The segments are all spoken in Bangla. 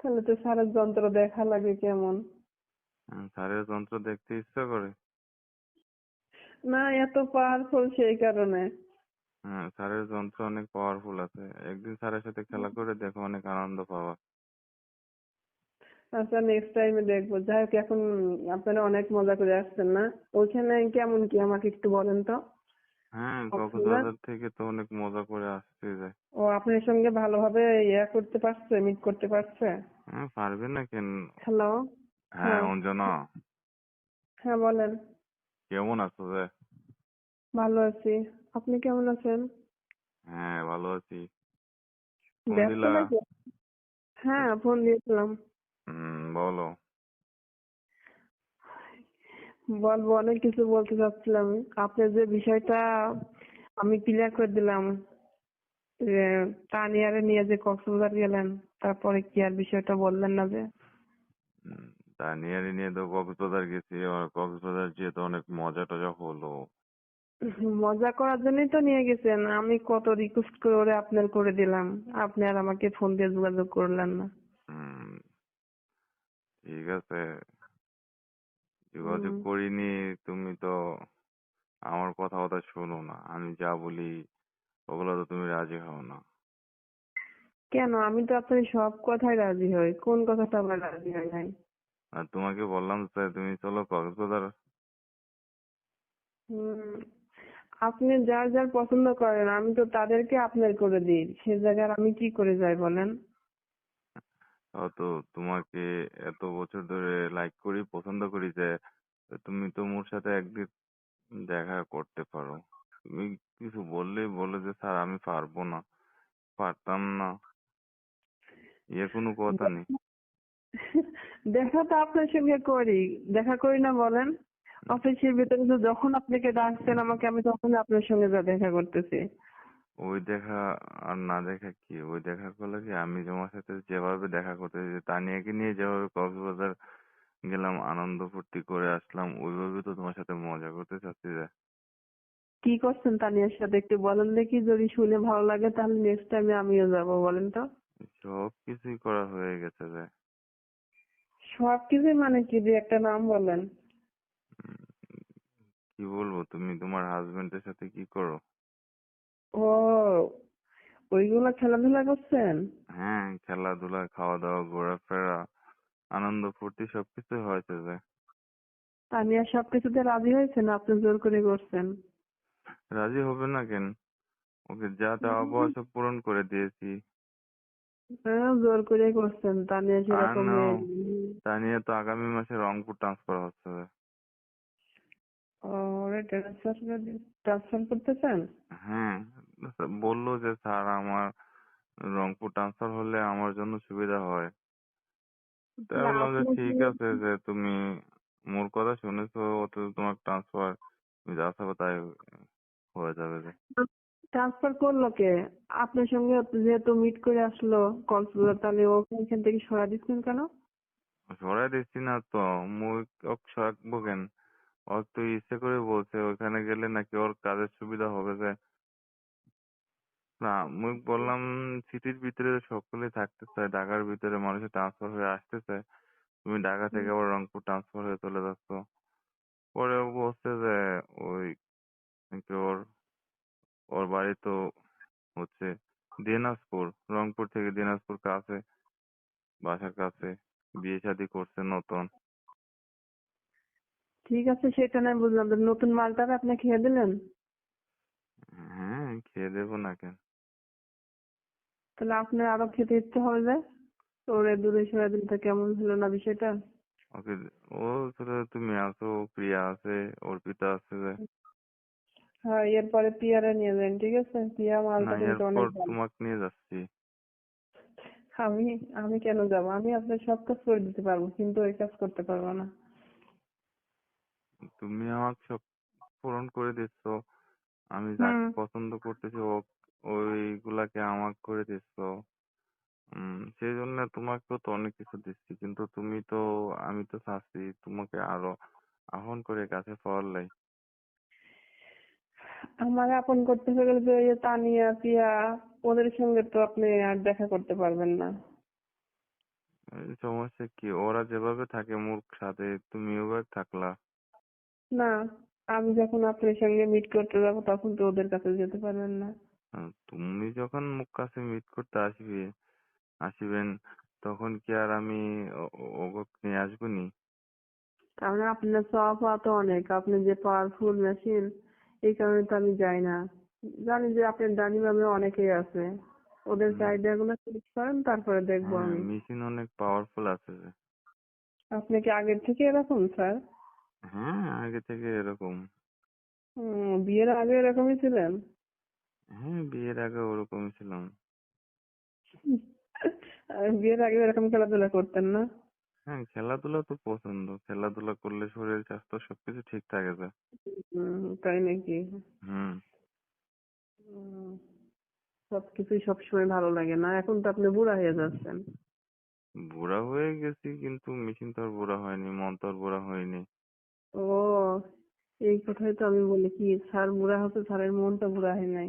তাহলে তো স্যারের যন্ত্র দেখা লাগে কেমন? হুম, যন্ত্র দেখতে ইচ্ছা করে। না এত পাওয়ারফুল সেই কারণে। হ্যাঁ যন্ত্র অনেক পাওয়ারফুল আছে। একদিন স্যারের সাথে খেলা করে দেখো অনেক আনন্দ পাবা। আচ্ছা নেক্সট টাইমে দেখব। যাই হোক এখন আপনারা অনেক মজা করে আসছেন না? ওইখানে কেমন কি? আমাকে একটু বলেন তো। হ্যাঁ কক্সবাজার? থেকে তো অনেক মজা করে আসতে যায় ও আপনার সঙ্গে ভালোভাবে ইয়া করতে পারছে মিট করতে পারছে? হ্যাঁ পারবে না কেন? হ্যালো হ্যাঁ হ্যাঁ। অঞ্জনা। হ্যাঁ বলেন। কেমন আছো রে ভালো আছি। আপনি কেমন আছেন? হ্যাঁ ভালো আছি। ফোন দিলা? নাকি? হ্যাঁ। ফোন দিয়েছিলাম। হুম বলো। বলব অনেক কিছু বলতে চাচ্ছিলাম। আপনি যে বিষয়টা আমি ক্লিয়ার করে দিলাম যে তানিয়ারে নিয়ে যে কক্সবাজার গেলেন তারপরে কি আর বিষয়টা বললেন না যে? হুম, নিয়ে তো কক্সবাজার গেছি আর কক্সবাজার যেয়ে তো অনেক মজা টজা হলো। মজা করার জন্যই তো নিয়ে গেছেন। আমি কত রিকোয়েস্ট করে আপনার করে দিলাম। আপনি আর আমাকে ফোন দিয়ে যোগাযোগ করলেন না। হুম ঠিক আছে। যোগাযোগ করিনি তুমি তো আমার কথা কথা শোনো না। আমি যা বলি ওগুলো তো তুমি রাজি হও না। কেন? আমি তো আপনার সব কথাই রাজি হই। কোন কথাটা আবার রাজি হই নাই? আর তোমাকে বললাম স্যার তুমি চলো কক্সবাজার। হুম, আপনি যার যার পছন্দ করেন আমি তো তাদেরকে আপনার করে দিই। সে জায়গায় আমি কি করে যাই বলেন? তো তোমাকে এত বছর ধরে লাইক করি পছন্দ করি যে তুমি তো মোর সাথে একদিন দেখা করতে পারো। তুমি কিছু বললেই বলে যে স্যার আমি পারব না। পারতাম না। এ কোনো কথা নেই। দেখা তো আপনার সঙ্গে করি। দেখা করি না বলেন। অফিসের ভিতরে তো যখন আপনাকে ডাকছেন আমাকে আমি তখন আপনার সঙ্গে যা দেখা করতেছি। ওই দেখা আর না দেখা কি? ওই দেখা করলে কি আমি তোমার সাথে যেভাবে দেখা করতে তানিয়াকে নিয়ে যেভাবে কক্সবাজার গেলাম আনন্দ ফুর্তি করে আসলাম ওইভাবে তো তোমার সাথে মজা করতে চাচ্ছি যে কি করছেন তানিয়ার সাথে? একটু বলেন দেখি যদি শুনে ভালো লাগে তাহলে নেক্সট টাইমে আমিও যাব বলেন তো। সব কিছুই করা হয়ে গেছে যে সব কিছুই মানে কি? যে একটা নাম বলেন। কি বলব? তুমি তোমার হাজবেন্ডের সাথে কি করো? ও ওইগুলা খেলাধুলা করছেন? হ্যাঁ খেলাধুলা খাওয়া দাওয়া ঘোরাফেরা আনন্দ ফুর্তি সবকিছু হয়েছে যে। তানিয়া সবকিছুতে রাজি হয়েছেন? আপনি জোর করে করছেন? রাজি হবে না কেন? ওকে যা চাওয়া পাওয়া সব পূরণ করে দিয়েছি। হ্যাঁ জোর করে করছেন। তানিয়া সেরকম না। মেয়ে। তা আগামী মাসে রংপুর ট্রান্সফার হচ্ছে। ওরে ট্রান্সফার ট্রান্সফার করতে চান? হ্যাঁ বলল যে স্যার আমার রংপুর ট্রান্সফার হলে আমার জন্য সুবিধা হয়। বললাম যে ঠিক আছে যে তুমি মোর কথা শুনেছো অত তোমার ট্রান্সফার তুমি যা চাবো তাই হয়ে যাবে ট্রান্সফার করল কে? আপনার সঙ্গে যেহেতু মিট করে আসলো কক্সবাজার তাহলে ও এখান থেকে সরা দিচ্ছেন কেন? সরাই দিচ্ছি না তো মুই সরাবো কেন? ওর তো ইচ্ছে করে বলছে ওখানে গেলে নাকি ওর কাজের সুবিধা হবে যে না মুই বললাম সিটির ভিতরে সকলে থাকতে চায় ঢাকার ভিতরে মানুষের ট্রান্সফার হয়ে আসতে চায় তুমি ঢাকা থেকে আবার রংপুর ট্রান্সফার হয়ে চলে যাচ্ছ। পরে ও বলছে যে ওই নাকি ওর ওর বাড়ি তো হচ্ছে দিনাজপুর রংপুর থেকে দিনাজপুর কাছে বাসার কাছে বিয়ে শাদী করছে নতুন। ঠিক আছে সেটা নয় বুঝলাম। তো নতুন মালটা আপনি খেয়ে দিলেন? হ্যাঁ খেয়ে দেবো না কেন? তাহলে আপনার আরও খেতে ইচ্ছে হবে যে? ওরে দূরে সরে দিন তো কেমন হলো না বিষয়টা? ওকে ও ছোট তুমি আছো প্রিয়া আছে অর্পিতা আছে হ্যাঁ এরপরে পিয়ারে নিয়ে যান ঠিক আছে? পিয়া না মালটা কিন্তু অনেক ভালো। তোমাকে নিয়ে যাচ্ছি। আমি আমি কেন যাব? আমি আপনার সব কাজ করে দিতে পারব কিন্তু ওই কাজ করতে পারব না। তুমি আমাকে সব পূরণ করে দিচ্ছ। আমি যাকে পছন্দ করতেছি ও ওইগুলাকে আমাকে করে দিচ্ছ। উম সেই জন্য তোমাকেও তো অনেক কিছু দিচ্ছি কিন্তু তুমি তো আমি তো চাচ্ছি তোমাকে আরও আহ্বান করে কাছে পাওয়ার লাই আমার আপন করতে গেলে যে ওই যে তানিয়া পিয়া ওদের সঙ্গে তো আপনি আর দেখা করতে পারবেন না। সমস্যা কি? ওরা যেভাবে থাকে মূর্খ সাথে তুমিও ওভাবে থাকলা। না আমি যখন আপনার সঙ্গে মিট করতে যাব তখন তো ওদের কাছে যেতে পারবেন না। তুমি যখন মুখ কাছে মিট করতে আসবে আসিবেন তখন কি আর আমি ওগো নিয়ে আসব নি কারণ আপনার পাওয়া তো অনেক আপনি যে পাওয়ারফুল মেশিন এই কারণে তো আমি যাই না। জানি যে আপনার ডানি বামে অনেকেই আছে। ওদের। চাহিদা গুলো শেষ করেন তারপরে দেখব হ্যাঁ আমি। মেশিন অনেক পাওয়ারফুল আছে। আপনি কি আগের থেকে এরকম স্যার হ্যাঁ আগে থেকে এরকম। বিয়ের আগে এরকমই ছিলেন? হ্যাঁ বিয়ের আগে ওরকমই ছিলাম। বিয়ের আগে এরকম খেলাধুলা করতেন না? হ্যাঁ খেলাধুলা তো পছন্দ। খেলাধুলা করলে শরীর স্বাস্থ্য সবকিছু ঠিক থাকে যায় তাই নাকি? হুম। হুম, সবকিছুই সবসময় ভালো লাগে না। এখন তো আপনি বুড়া হয়ে যাচ্ছেন। বুড়া হয়ে গেছি কিন্তু মেশিন তো আর বুড়া হয়নি মন তো আর বুড়া হয়নি। ও এই কথাই তো আমি বলি কি স্যার বুড়া হচ্ছে স্যারের মনটা বুড়া হয় নাই।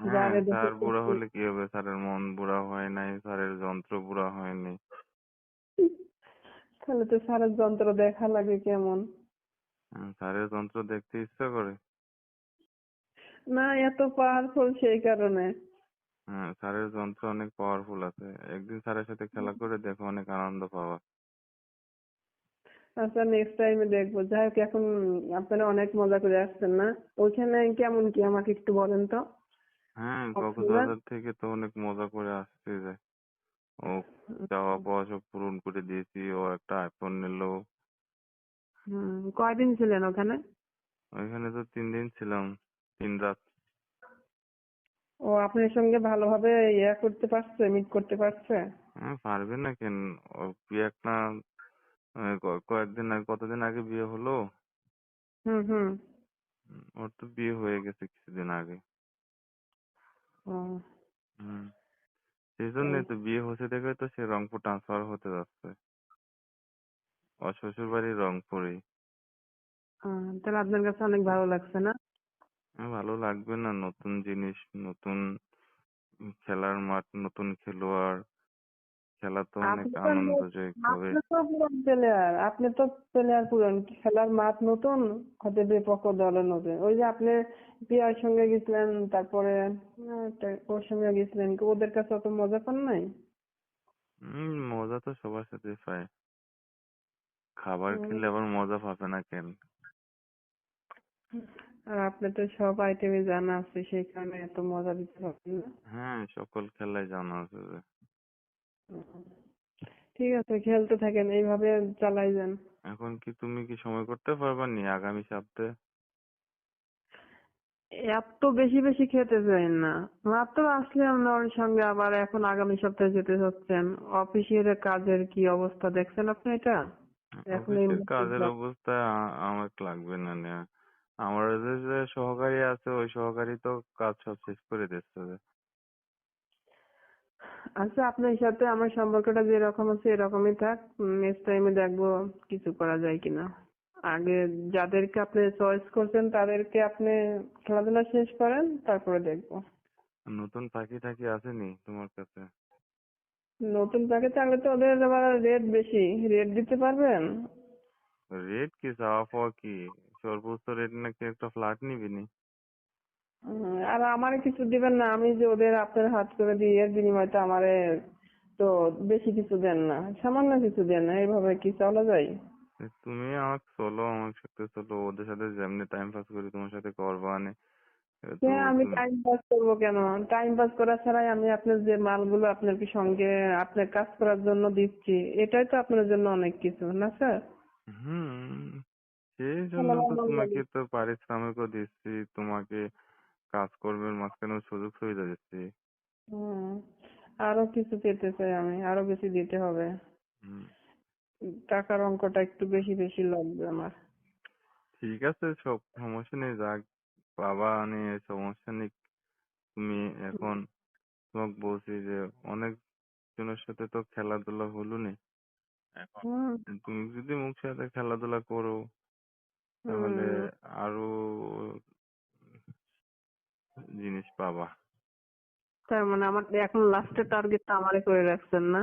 হ্যাঁ যারে স্যার বুড়া হলে কি হবে? স্যারের মন বুড়া হয় নাই স্যারের যন্ত্র বুড়া হয়নি তাহলে তো স্যারের যন্ত্র দেখা লাগে কেমন? হ্যাঁ, স্যারের যন্ত্র দেখতে ইচ্ছা করে। না এত পাওয়ারফুল সেই কারণে। হ্যাঁ স্যারের যন্ত্র অনেক পাওয়ারফুল আছে। একদিন স্যারের সাথে খেলা করে দেখো অনেক আনন্দ পাবা। আচ্ছা নেক্সট টাইমে দেখব। যাই হোক এখন আপনারা অনেক মজা করে আসছেন না? ওইখানে কেমন কি? আমাকে একটু বলেন তো। হ্যাঁ কক্সবাজার? থেকে তো অনেক মজা করে আসছে যায় ও চাওয়া পাওয়া সব পূরণ করে দিয়েছি। ও একটা আইফোন নিলো। হুম কয়দিন ছিলেন ওখানে? ওইখানে তো তিন দিন ছিলাম তিন রাত। ও আপনার সঙ্গে ভালোভাবে ইয়া করতে পারছে মিট করতে পারছে? হ্যাঁ পারবে না কেন? ওর বিয়ে একটা আহ, ক- কয়েকদিন আগে কতদিন আগে বিয়ে হলো? ওর তো বিয়ে হয়ে গেছে কিছুদিন আগে। হুম। সেই জন্যই তো বিয়ে হচ্ছে দেখে তো সে রংপুর ট্রান্সফার হতে যাচ্ছে। ওর শ্বশুর বাড়ি রংপুরেই। আহ, তাহলে আপনার কাছে অনেক ভালো লাগছে না? হ্যাঁ, ভালো লাগবে না। নতুন জিনিস নতুন খেলার মাঠ নতুন খেলোয়াড়। খেলা তো অনেক আনন্দদায়ক হবে আপনি তো প্লেয়ার পুরান। খেলার মাঠ নতুন হতে বিপক্ষ দল নতুন। ওই যে আপনি পিয়ার সঙ্গে গেছিলেন তারপরে ওর সঙ্গে গেছিলেন ওদের কাছে অত মজা পান নাই? হম মজা তো সবার সাথে পায়। খাবার। খেলে আবার মজা পাবে না কেন? আর আপনি তো সব আইটেমই জানা আছে সেই কারণে এত মজা দিতে পারবেন না। হ্যাঁ সকল খেলাই জানা আছে। ঠিক আছে খেলতে থাকেন এইভাবে চালাই যান। এখন কি তুমি কি সময় করতে পারবা নি আগামী সপ্তাহে? এত বেশি বেশি খেতে চাই না। মাত্র আসলাম না ওর সঙ্গে আবার এখন আগামী সপ্তাহে যেতে চাচ্ছেন। অফিসের কাজের কি অবস্থা দেখছেন আপনি এটা? এখন কাজের অবস্থা আমার লাগবে না আমার যে যে সহকারী আছে ওই সহকারী তো কাজ সব শেষ করে দিচ্ছে। আচ্ছা আপনার সাথে আমার সম্পর্কটা যেরকম আছে এরকমই থাক। নেক্সট টাইমে দেখব কিছু করা যায় কিনা। আগে যাদেরকে আপনি চয়েস করছেন তাদেরকে আপনি খেলাধুলা শেষ করেন তারপরে দেখব। নতুন পাখি টাকি আসেনি তোমার কাছে? নতুন প্যাকেজ থাকলে তো ওদের আবার রেট বেশি। রেট দিতে পারবেন? রেট কি চাওয়া পাওয়া কি? সর্বোচ্চ রেট নাকি একটা ফ্ল্যাট নিবি নি? আর আমারে কিছু দিবেন না আমি যে ওদের আপনার হাত করে দিই এর বিনিময়ে তো আমারে তো বেশি কিছু দেন না সামান্য কিছু দেন না এইভাবে কি চলা যায়? তুমি আমাকে চলো আমার সাথে চলো ওদের সাথে যেমনি টাইম পাস করি তোমার সাথে করবা নে এ হ্যাঁ আমি টাইম পাস করব কেন? টাইম পাস করা ছাড়াই আমি আপনার যে মালগুলো আপনার কি সঙ্গে আপনার কাজ করার জন্য দিচ্ছি এটাই তো আপনার জন্য অনেক কিছু না স্যার? হুম সেই জন্য আমার তো তোমাকে। তো পারিশ্রমিকও দিচ্ছি তোমাকে কাজকর্মের মাঝখানেও সুযোগ সুবিধা দিচ্ছি। হুম আরও কিছু পেতে চাই আমি আরও বেশি দিতে হবে। টাকার অঙ্কটা একটু বেশি বেশি লাগবে আমার। ঠিক আছে সব সমস্যা নেই যাক বাবা নিয়ে সমস্যা নেই। তুমি এখন তোমাকে বলছি যে অনেক জনের সাথে তো খেলাধুলা হলো নি এখন তুমি যদি মুখ সাথে খেলাধুলা করো তাহলে আরও জিনিস পাবা। তার মানে আমার এখন লাস্টের টার্গেটটা আমারে করে রাখছেন না?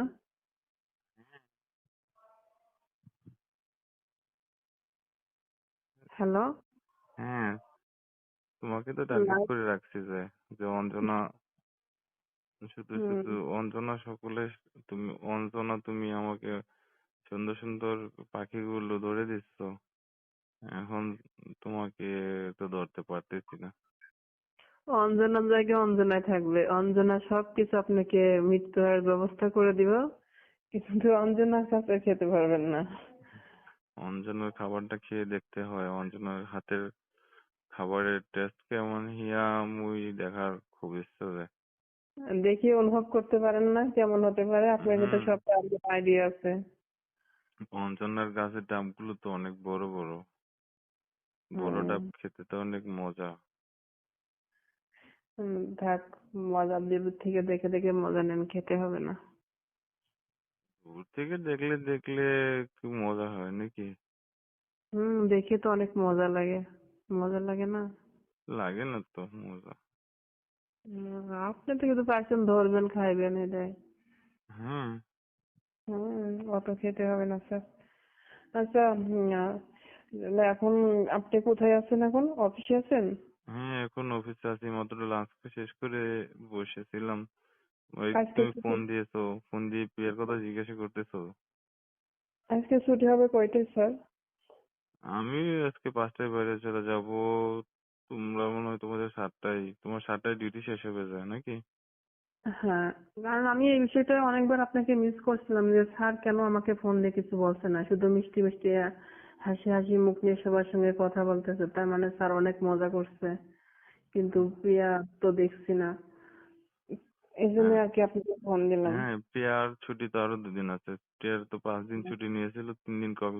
হ্যালো হ্যাঁ তোমাকে তো টার্গেট করে রাখছি যে যে অঞ্জনা শুধু শুধু অঞ্জনা সকলে তুমি অঞ্জনা তুমি আমাকে সুন্দর সুন্দর পাখিগুলো ধরে দিচ্ছ। এখন তোমাকে তো ধরতে পারতেছি না। অঞ্জনার জায়গায় অঞ্জনায় থাকবে। অঞ্জনা সবকিছু আপনাকে মৃত্যু হওয়ার ব্যবস্থা করে দিব কিন্তু অঞ্জনার কাছে খেতে পারবেন না। অঞ্জনার খাবারটা খেয়ে দেখতে হয় অঞ্জনার হাতের খাবারের টেস্ট কেমন হিয়া মুই দেখার খুব ইচ্ছে যায় দেখি অনুভব করতে পারেন না কেমন হতে পারে আপনার কাছে সব আইডিয়া আছে। অঞ্জনার গাছের ডাবগুলো তো অনেক বড় বড়। বড় ডাব খেতে তো অনেক মজা। হুম, থাক মজা দূর থেকে দেখে দেখে মজা নেন খেতে হবে না। দূর থেকে দেখলে দেখলে কি মজা হয় নাকি? হুম দেখে তো অনেক মজা লাগে। মজা লাগে না? লাগে না তো মজা। আপনি থেকে তো পারছেন ধরবেন খাইবেন এটাই হুম। হুম অত খেতে হবে না স্যার। আচ্ছা এখন আপনি কোথায় আছেন এখন? অফিসে আছেন? হ্যাঁ এখন অফিসে আছি মাত্র লাঞ্চ শেষ করে বসেছিলাম। ওই আজকে তুমি ছুটি? ফোন দিয়েছ ফোন দিয়ে প্রিয়ার কথা জিজ্ঞাসা করতেছো। আজকে ছুটি হবে কয়টায় স্যার? আমি আজকে পাঁচটায় বাইরে চলে যাব। তোমরা মনে হয় তোমাদের সাতটায় তোমার সাতটায় ডিউটি শেষ হয়ে যায় নাকি? হ্যাঁ কারণ আমি এই বিষয়টা অনেকবার আপনাকে মিস করছিলাম যে স্যার কেন আমাকে ফোন দিয়ে কিছু বলছে না? শুধু মিষ্টি মিষ্টি আহ, হাসি হাসি মুখ নিয়ে সবার সঙ্গে কথা বলতেছে তার মানে স্যার অনেক মজা করছে। কিন্তু প্রিয়া তো দেখছি না। এই জন্য আর কি আপনাকে ফোন দিলাম। হ্যাঁ প্রিয়ার ছুটি তো আরও দুদিন আছে। প্রিয়ার তো পাঁচ দিন ছুটি নিয়েছিল তিন দিন কবে